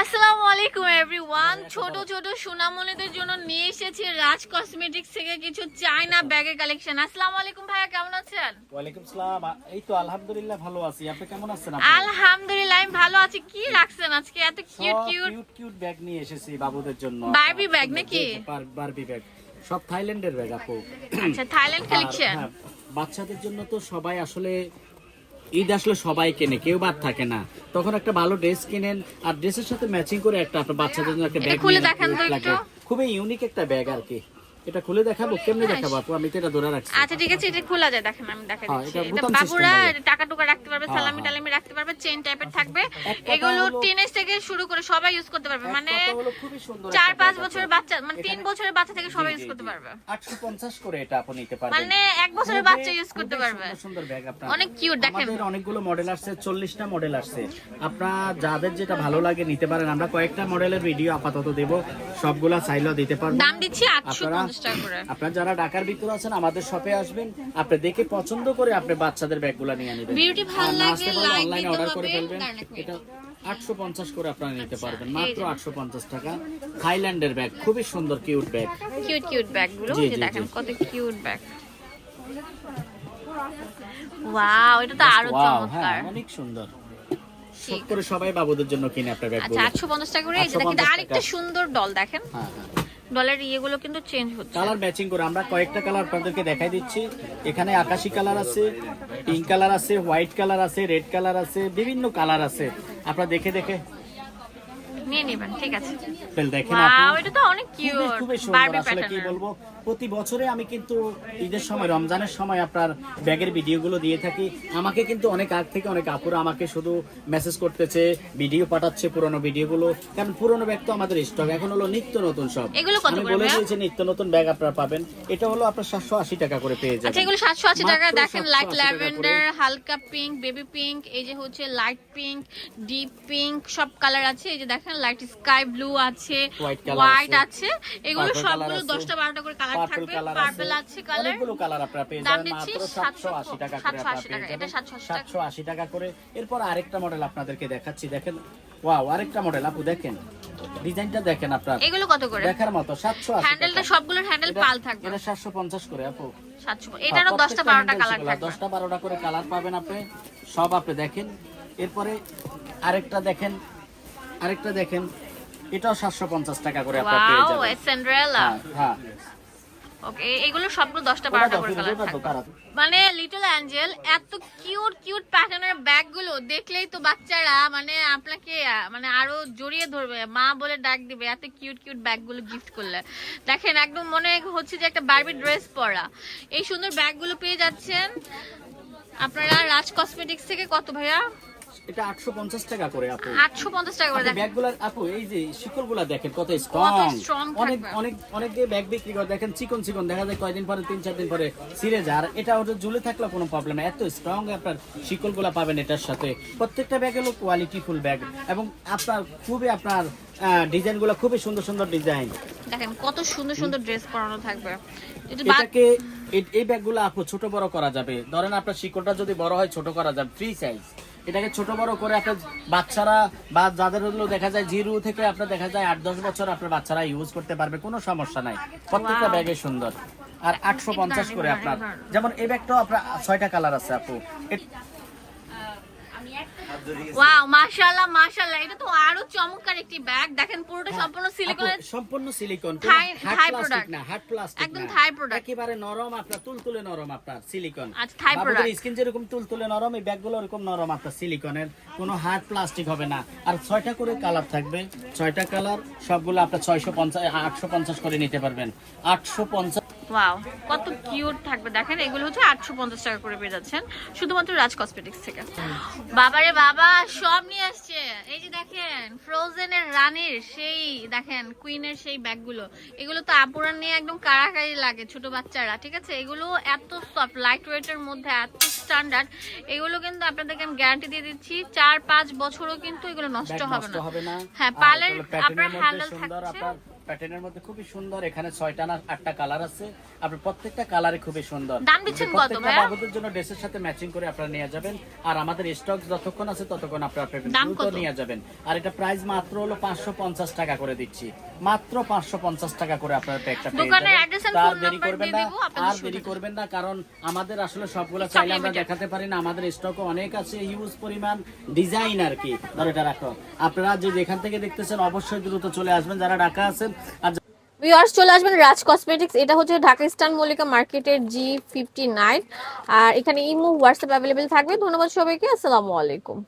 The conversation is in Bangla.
আসসালামু আলাইকুম এভরিওয়ান ছোট ছোট সোনামণিদের জন্য নিয়ে এসেছি রাজ কসমেটিক্স থেকে কিছু চায়না ব্যাগের কালেকশন আসসালামু আলাইকুম ভাইয়া কেমন আছেন? ওয়ালাইকুম সালাম। এই তো আলহামদুলিল্লাহ ভালো আছি। আপনি কেমন আছেন আলহামদুলিল্লাহ আমি ভালো আছি। কি রাখছেন আজকে? এত cute cute cute cute bag নিয়ে এসেছি বাবুদের জন্য। Barbie bag নাকি? বারবি ব্যাগ সব থাইল্যান্ডের ব্যাগ আপু। আচ্ছা থাইল্যান্ড কালেকশন হ্যাঁ, বাচ্চাদের জন্য তো সবাই আসলে ঈদ আসলে সবাই কেনে কেউ বাদ থাকে না। তখন একটা ভালো ড্রেস কিনেন আর ড্রেসের সাথে ম্যাচিং করে একটা আপনার বাচ্চাদের জন্য একটা ব্যাগ খুলে দেখেন তো একটু। খুবই ইউনিক একটা ব্যাগ আর কি। এটা খুলে দেখাবো কেমনে দেখাবো আপু? আমি তো এটা ধরে রাখছি। আচ্ছা ঠিক আছে এটা খোলা যায় দেখেন আমি দেখাই হ্যাঁ, দিচ্ছি। এটা বাবুরা টাকা টুকা রাখতে পারবে হ্যাঁ, সালামি হ্যাঁ। টালামি রাখতে পারবে চেন টাইপের থাকবে। এগুলো টিনেজ থেকে শুরু করে সবাই ইউজ করতে পারবে। মানে চার পাঁচ বছরের বাচ্চা মানে তিন বছরের বাচ্চা থেকে সবাই ইউজ করতে পারবে। 850 করে এটা আপনি নিতে পারবেন। মানে এক বছরের বাচ্চা ইউজ করতে পারবে। সুন্দর ব্যাগ আপনার। অনেক cute, দেখেন। আমাদের অনেকগুলো মডেল আসছে 40টা মডেল আসছে। আপনার যাদের যেটা ভালো লাগে নিতে পারেন। আমরা কয়েকটা মডেলের ভিডিও আপাতত দেব। সবগুলা চাইলেও দিতে পারব। দাম দিচ্ছি আটশো আপনারা পঞ্চাশ টাকা করে। আপনারা যারা ঢাকার ভিতরে আছেন আমাদের শপে আসবেন। আপনি দেখে পছন্দ করে আপনি বাচ্চাদের ব্যাগ ব্যাগগুলো নিয়ে নেবেন। Beauty ভালো লাগে, অনলাইনে অর্ডার করে ফেলবেন। এটা আটশো পঞ্চাশ করে আপনারা নিতে পারবেন। মাত্র যে। আটশো পঞ্চাশ টাকা। থাইল্যান্ডের ব্যাগ খুবই সুন্দর কিউট ব্যাগ। কিউট কিউট ব্যাগগুলো এই দেখেন কত কিউট ব্যাগ। ওয়াও এটা তো আরও Wow, চমৎকার। হ্যাঁ অনেক সুন্দর। সব করে সবাই বাবুদের জন্য কিনে আপনার আচ্ছা ব্যাগগুলো। আটশো পঞ্চাশ টাকা করে এই যে দেখেন আরেকটা সুন্দর ডল দেখেন। হ্যাঁ হ্যাঁ। ডলের ইয়েগুলো কিন্তু চেঞ্জ হচ্ছে। কালার ম্যাচিং করে আমরা কয়েকটা কালার আপনাদেরকে দেখাই দিচ্ছি। এখানে আকাশি কালার আছে পিঙ্ক কালার আছে হোয়াইট কালার আছে রেড কালার আছে বিভিন্ন কালার আছে। আপনারা দেখে দেখে নিয়ে নেবেন ঠিক আছে। দেখেন এটা তো অনেক কিউট বারবি আসলে কি বলব? প্রতি বছরে আমি কিন্তু ঈদের সময় রমজানের সময় আপনার ব্যাগের ভিডিওগুলো দিয়ে থাকি। আমাকে কিন্তু অনেক আগ থেকে অনেক আপুরা আমাকে শুধু মেসেজ করতেছে ভিডিও পাঠাচ্ছে পুরনো ভিডিওগুলো। কারণ পুরনো ব্যাগ তো আমাদের স্টক এখন হলো নিত্য নতুন সব। আমি বলে দিয়েছি নিত্য নতুন ব্যাগ আপনারা পাবেন। এটা হলো আপনার সাতশো আশি টাকা করে পেয়ে যাবেন। আচ্ছা এগুলো সাতশো আশি টাকা। দেখেন লাইট ল্যাভেন্ডার হালকা পিঙ্ক বেবি পিঙ্ক এই যে হচ্ছে লাইট পিঙ্ক ডিপ পিঙ্ক সব কালার আছে। এই যে দেখেন লাইট স্কাই ব্লু আছে হোয়াইট আছে, এগুলো সবগুলো দশটা বারোটা করে কালার পার্পল কালার আছে অনেকগুলো কালার আপনারা পেয়ে যাবেন মাত্র 780 টাকা করে আপনারা পেয়ে যাবেন। 780 টাকা। করে। এরপর আরেকটা মডেল আপনাদেরকে দেখাচ্ছি দেখেন। ওয়াও আরেকটা মডেল আপু দেখেন। ডিজাইনটা দেখেন আপনার। এগুলো কত করে? দেখার মতো 780 হ্যান্ডেলটা সবগুলোর হ্যান্ডেল পাল থাকবে। এটা 750 করে আপু। সাতশো এটারও দশটা বারোটা কালার থাকবে। করে কালার পাবেন আপনি। সব আপনি দেখেন। এরপরে আরেকটা দেখেন। আরেকটা দেখেন। এটাও 750 টাকা করে আপনারা পেয়ে যাবেন। সেন্ড্রেলা হ্যাঁ হ্যাঁ। ওকে এগুলো সবগুলো দশটা বারোটা করে কালার। মানে লিটল অ্যাঞ্জেল এত কিউট কিউট প্যাটার্নের ব্যাগগুলো দেখলেই তো বাচ্চারা মানে আপনাকে মানে আরও জড়িয়ে ধরবে। মা বলে ডাক দিবে এত কিউট কিউট ব্যাগগুলো গিফট করলে। দেখেন একদম মনে হচ্ছে যে একটা বারবি ড্রেস পরা। এই সুন্দর ব্যাগগুলো পেয়ে যাচ্ছেন আপনারা রাজ কসমেটিক্স থেকে কত ভাইয়া? এটা 850 টাকা করে আপু। আটশো পঞ্চাশ টাকা করে ব্যাগগুলা আপু এই যে শিকলগুলা দেখেন কত স্ট্রং অনেক অনেক অনেক যে ব্যাগ বিক্রি করে দেখেন চিকন চিকন দেখা যায় কয়দিন পরে তিন চার দিন পরে ছিঁড়ে যায়। আর এটা ওটা ঝুলে থাকলে কোনো প্রবলেম না। এত স্ট্রং আপনার শিকলগুলা পাবেন এটার সাথে। প্রত্যেকটা ব্যাগ হলো কোয়ালিটি ফুল ব্যাগ এবং আপনার খুবই আপনার ডিজাইনগুলো খুবই সুন্দর সুন্দর ডিজাইন। দেখেন কত সুন্দর সুন্দর ড্রেস পরানো থাকবে। এটাকে এই- ব্যাগগুলো আপু ছোট বড় করা যাবে। ধরেন আপনার শিকলটা যদি বড় হয় ছোট করা যাবে ফ্রি সাইজ এটাকে ছোট বড় করে আপনার বাচ্চারা বা যাদের হলো দেখা যায় জিরো থেকে আপনার দেখা যায় আট দশ বছর আপনার বাচ্চারা ইউজ করতে পারবে কোনো সমস্যা নাই। প্রত্যেকটা. ব্যাগে সুন্দর। আর আটশো পঞ্চাশ করে আপনার। যেমন এই ব্যাগটাও আপনার ছয়টা কালার আছে আপু। ওয়াও মাশাআল্লাহ মাশাআল্লাহ এটা তো আরও চমৎকার একটি ব্যাগ দেখেন পুরোটা সম্পূর্ণ সিলিকনের সম্পূর্ণ সিলিকন হার্ড Thai না হার্ড প্লাস্টিক একদম। Thai product। একেবারে নরম আপনার তুলতুলে নরম আপনার সিলিকন আচ্ছা, Thai product। স্কিন যেরকম তুলতুলে নরম এই ব্যাগগুলো এরকম নরম আপনার সিলিকনের কোনো হার্ড প্লাস্টিক হবে না। আর ছয়টা করে কালার থাকবে। ছয়টা কালার সবগুলো আপনার ছয়শো পঞ্চাশ আটশো পঞ্চাশ করে নিতে পারবেন। আটশো পঞ্চাশ ওয়াও কত কিউট থাকবে। দেখেন এগুলো হচ্ছে আটশো পঞ্চাশ টাকা করে পেয়ে যাচ্ছেন শুধুমাত্র রাজ কসমেটিক্স থেকে। বাবারে বাবা সব নিয়ে আসছে। এই যে দেখেন ফ্রোজেনের রানীর সেই দেখেন কুইনের সেই ব্যাগগুলো। এগুলো তো আপুরা নিয়ে একদম কারাকারি লাগে ছোট বাচ্চারা ঠিক আছে? এগুলো এত সফট লাইট ওয়েটের মধ্যে এত স্ট্যান্ডার্ড এগুলো কিন্তু আপনাদেরকে আমি গ্যারান্টি দিয়ে দিচ্ছি চার পাঁচ বছরও কিন্তু এগুলো নষ্ট হবে না। হ্যাঁ পালের আপনার হ্যান্ডেল থাকছে। প্যাটার্নের মধ্যে খুবই সুন্দর। এখানে ছয়টা না আটটা কালার আছে। আপনার প্রত্যেকটা কালারে খুবই সুন্দর। দাম দিচ্ছেন কত প্রত্যেকটা বাবুদের জন্য ড্রেসের সাথে ম্যাচিং করে আপনারা নিয়ে যাবেন। আর আমাদের স্টক যতক্ষণ আছে ততক্ষণ আপনারা দ্রুত নিয়ে যাবেন। আর এটা প্রাইস মাত্র হলো পাঁচশো পঞ্চাশ টাকা করে দিচ্ছি। মাত্র পাঁচশো পঞ্চাশ টাকা করে আপনারা প্যাকটা পেয়ে যাবেন। phone দেরি করবেন না। আর দেরি করবেন না কারণ আমাদের আসলে সবগুলো চাইলে আমরা দেখাতে পারি না। আমাদের স্টকও অনেক আছে হিউজ পরিমাণ ডিজাইন আর কি। ধর এটা রাখো। আপনারা যে যেখান থেকে দেখতেছেন অবশ্যই দ্রুত চলে আসবেন। যারা ঢাকা আছেন আর ভিউয়ার্স চলে আসবেন রাজ কসমেটিক্স এটা হচ্ছে ঢাকা ইস্টার্ন মল্লিকা মার্কেটের জি ফিফটি নাইন আর এখানে ইমো হোয়াটসঅ্যাপ অ্যাভেলেবেল থাকবে। ধন্যবাদ সবাইকে, আসসালামু আলাইকুম।